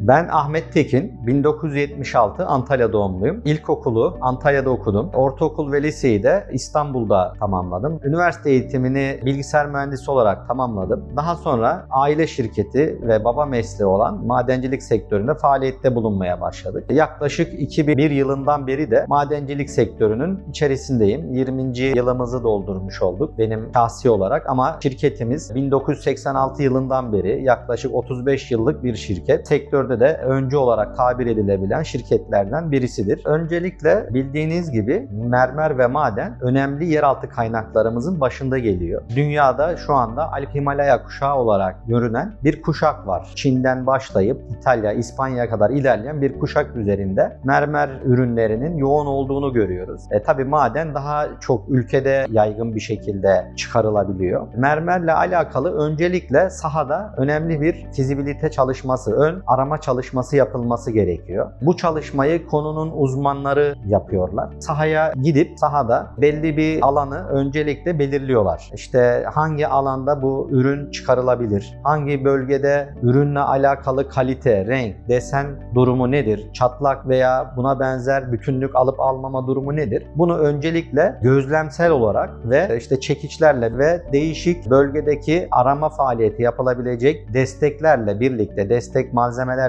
Ben Ahmet Tekin, 1976 Antalya doğumluyum. İlkokulu Antalya'da okudum. Ortaokul ve liseyi de İstanbul'da tamamladım. Üniversite eğitimini bilgisayar mühendisi olarak tamamladım. Daha sonra aile şirketi ve baba mesleği olan madencilik sektöründe faaliyette bulunmaya başladık. Yaklaşık 2001 yılından beri de madencilik sektörünün içerisindeyim. 20. yılımızı doldurmuş olduk benim şahsi olarak ama şirketimiz 1986 yılından beri yaklaşık 35 yıllık bir şirket. Sektörde de öncü olarak tabir edilebilen şirketlerden birisidir. Öncelikle bildiğiniz gibi mermer ve maden önemli yeraltı kaynaklarımızın başında geliyor. Dünyada şu anda Alp Himalaya kuşağı olarak görünen bir kuşak var. Çin'den başlayıp İtalya, İspanya'ya kadar ilerleyen bir kuşak üzerinde mermer ürünlerinin yoğun olduğunu görüyoruz. E tabi maden daha çok ülkede yaygın bir şekilde çıkarılabiliyor. Mermerle alakalı öncelikle sahada önemli bir fizibilite çalışması, ön arama çalışması yapılması gerekiyor. Bu çalışmayı konunun uzmanları yapıyorlar. Sahaya gidip sahada belli bir alanı öncelikle belirliyorlar. İşte hangi alanda bu ürün çıkarılabilir? Hangi bölgede ürünle alakalı kalite, renk, desen durumu nedir? Çatlak veya buna benzer bütünlük alıp almama durumu nedir? Bunu öncelikle gözlemsel olarak ve işte çekiçlerle ve değişik bölgedeki arama faaliyeti yapılabilecek desteklerle birlikte, destek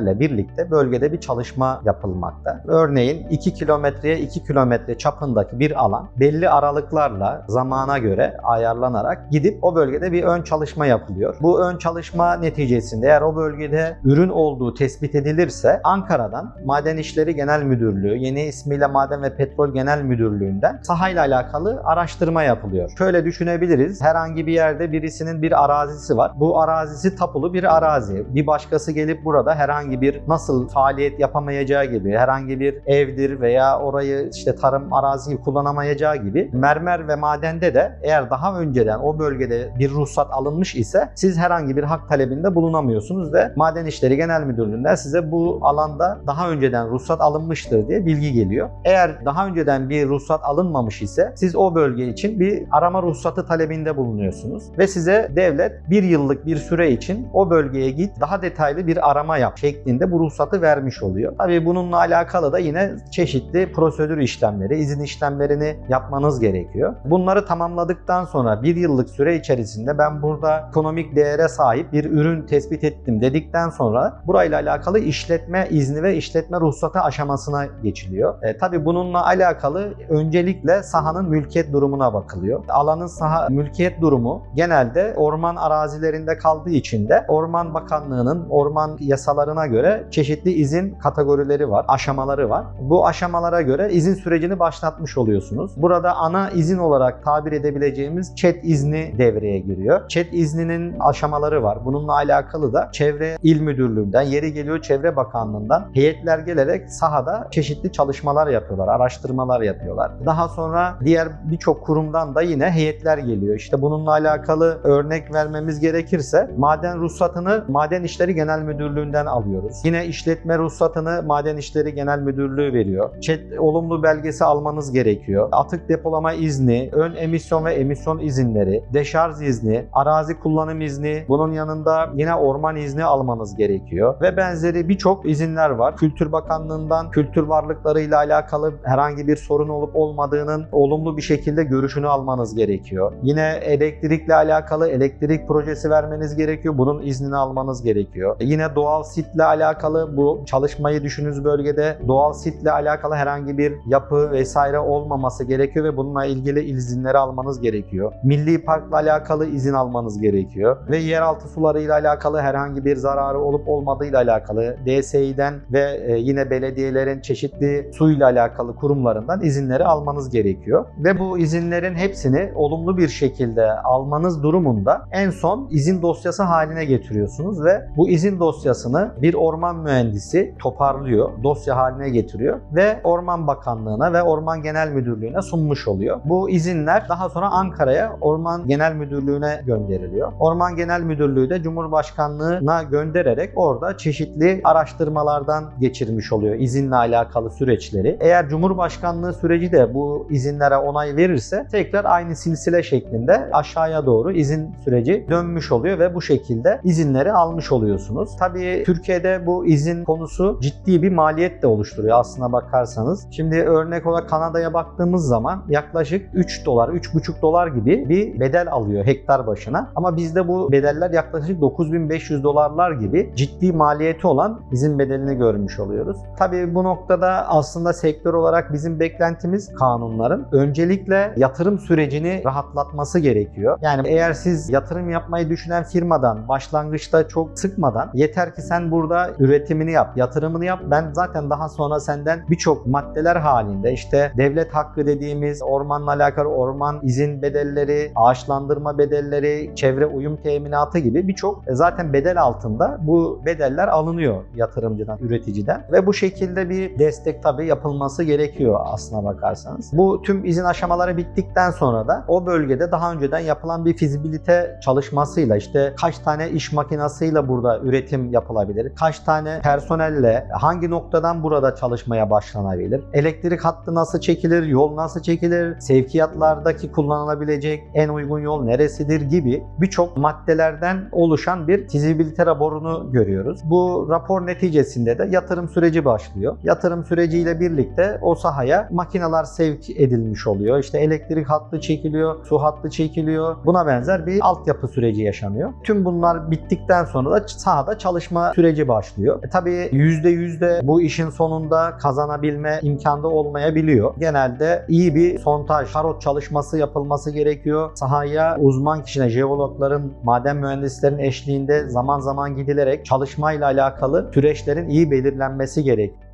malzemelerle birlikte bölgede bir çalışma yapılmakta. Örneğin 2 kilometreye 2 kilometre çapındaki bir alan belli aralıklarla zamana göre ayarlanarak gidip o bölgede bir ön çalışma yapılıyor. Bu ön çalışma neticesinde eğer o bölgede ürün olduğu tespit edilirse Ankara'dan Maden İşleri Genel Müdürlüğü, yeni ismiyle Maden ve Petrol Genel Müdürlüğü'nden sahayla alakalı araştırma yapılıyor. Şöyle düşünebiliriz. Herhangi bir yerde birisinin bir arazisi var. Bu arazisi tapulu bir arazi. Bir başkası gelip burada herhangi bir nasıl faaliyet yapamayacağı gibi, herhangi bir evdir veya orayı işte tarım arazi kullanamayacağı gibi mermer ve madende de eğer daha önceden o bölgede bir ruhsat alınmış ise siz herhangi bir hak talebinde bulunamıyorsunuz ve Maden İşleri Genel Müdürlüğü'nden size bu alanda daha önceden ruhsat alınmıştır diye bilgi geliyor. Eğer daha önceden bir ruhsat alınmamış ise siz o bölge için bir arama ruhsatı talebinde bulunuyorsunuz ve size devlet bir yıllık bir süre için o bölgeye git daha detaylı bir arama yap şeklinde bu ruhsatı vermiş oluyor. Tabii bununla alakalı da yine çeşitli prosedür işlemleri, izin işlemlerini yapmanız gerekiyor. Bunları tamamladıktan sonra bir yıllık süre içerisinde ben burada ekonomik değere sahip bir ürün tespit ettim dedikten sonra burayla alakalı işletme izni ve işletme ruhsatı aşamasına geçiliyor. E, tabii bununla alakalı öncelikle sahanın mülkiyet durumuna bakılıyor. Alanın saha mülkiyet durumu genelde orman arazilerinde kaldığı için de Orman Bakanlığı'nın orman yasalarına göre çeşitli izin kategorileri var, aşamaları var. Bu aşamalara göre izin sürecini başlatmış oluyorsunuz. Burada ana izin olarak tabir edebileceğimiz ÇED izni devreye giriyor. ÇED izninin aşamaları var. Bununla alakalı da Çevre İl Müdürlüğü'nden, yeri geliyor Çevre Bakanlığı'ndan heyetler gelerek sahada çeşitli çalışmalar yapıyorlar, araştırmalar yapıyorlar. Daha sonra diğer birçok kurumdan da yine heyetler geliyor. İşte bununla alakalı örnek vermemiz gerekirse maden ruhsatını Maden İşleri Genel Müdürlüğü'nden alıyoruz. Yine işletme ruhsatını Maden İşleri Genel Müdürlüğü veriyor. ÇED olumlu belgesi almanız gerekiyor. Atık depolama izni, ön emisyon ve emisyon izinleri, deşarj izni, arazi kullanım izni, bunun yanında yine orman izni almanız gerekiyor. Ve benzeri birçok izinler var. Kültür Bakanlığı'ndan kültür varlıklarıyla alakalı herhangi bir sorun olup olmadığının olumlu bir şekilde görüşünü almanız gerekiyor. Yine elektrikle alakalı elektrik projesi vermeniz gerekiyor. Bunun iznini almanız gerekiyor. Yine doğal sitle alakalı bu çalışmayı düşündüğünüz bölgede doğal sitle alakalı herhangi bir yapı vesaire olmaması gerekiyor ve bununla ilgili izinleri almanız gerekiyor. Milli parkla alakalı izin almanız gerekiyor ve yeraltı sularıyla alakalı herhangi bir zararı olup olmadığıyla alakalı DSİ'den ve e, yine belediyelerin çeşitli suyla alakalı kurumlarından izinleri almanız gerekiyor. Ve bu izinlerin hepsini olumlu bir şekilde almanız durumunda en son izin dosyası haline getiriyorsunuz ve bu izin dosyasını bir orman mühendisi toparlıyor, dosya haline getiriyor ve Orman Bakanlığı'na ve Orman Genel Müdürlüğü'ne sunmuş oluyor. Bu izinler daha sonra Ankara'ya Orman Genel Müdürlüğü'ne gönderiliyor. Orman Genel Müdürlüğü de Cumhurbaşkanlığı'na göndererek orada çeşitli araştırmalardan geçirmiş oluyor izinle alakalı süreçleri. Eğer Cumhurbaşkanlığı süreci de bu izinlere onay verirse tekrar aynı silsile şeklinde aşağıya doğru izin süreci dönmüş oluyor ve bu şekilde izinleri almış oluyorsunuz. Tabii Türkiye'de Türkiye'de bu izin konusu ciddi bir maliyet de oluşturuyor aslına bakarsanız. Şimdi örnek olarak Kanada'ya baktığımız zaman yaklaşık 3 dolar, 3,5 dolar gibi bir bedel alıyor hektar başına. Ama bizde bu bedeller yaklaşık 9500 dolarlar gibi ciddi maliyeti olan izin bedelini görmüş oluyoruz. Tabii bu noktada aslında sektör olarak bizim beklentimiz kanunların öncelikle yatırım sürecini rahatlatması gerekiyor. Yani eğer siz yatırım yapmayı düşünen firmadan başlangıçta çok sıkmadan yeter ki sen burada üretimini yap, yatırımını yap. Ben zaten daha sonra senden birçok maddeler halinde işte devlet hakkı dediğimiz ormanla alakalı orman izin bedelleri, ağaçlandırma bedelleri, çevre uyum teminatı gibi birçok e, zaten bedel altında bu bedeller alınıyor yatırımcıdan, üreticiden ve bu şekilde bir destek tabii yapılması gerekiyor aslına bakarsanız. Bu tüm izin aşamaları bittikten sonra da o bölgede daha önceden yapılan bir fizibilite çalışmasıyla işte kaç tane iş makinasıyla burada üretim yapılabilir, kaç tane personelle hangi noktadan burada çalışmaya başlanabilir, elektrik hattı nasıl çekilir, yol nasıl çekilir, sevkiyatlardaki kullanılabilecek en uygun yol neresidir gibi birçok maddelerden oluşan bir fizibilite raporunu görüyoruz. Bu rapor neticesinde de yatırım süreci başlıyor. Yatırım süreciyle birlikte o sahaya makineler sevk edilmiş oluyor. İşte elektrik hattı çekiliyor, su hattı çekiliyor. Buna benzer bir altyapı süreci yaşanıyor. Tüm bunlar bittikten sonra da sahada çalışma süreci başlıyor. E tabii %100 bu işin sonunda kazanabilme imkanda olmayabiliyor. Genelde iyi bir sontaj, karot çalışması yapılması gerekiyor. Sahaya uzman kişinin, jeologların, maden mühendislerin eşliğinde zaman zaman gidilerek çalışmayla alakalı süreçlerin iyi belirlenmesi gerekiyor.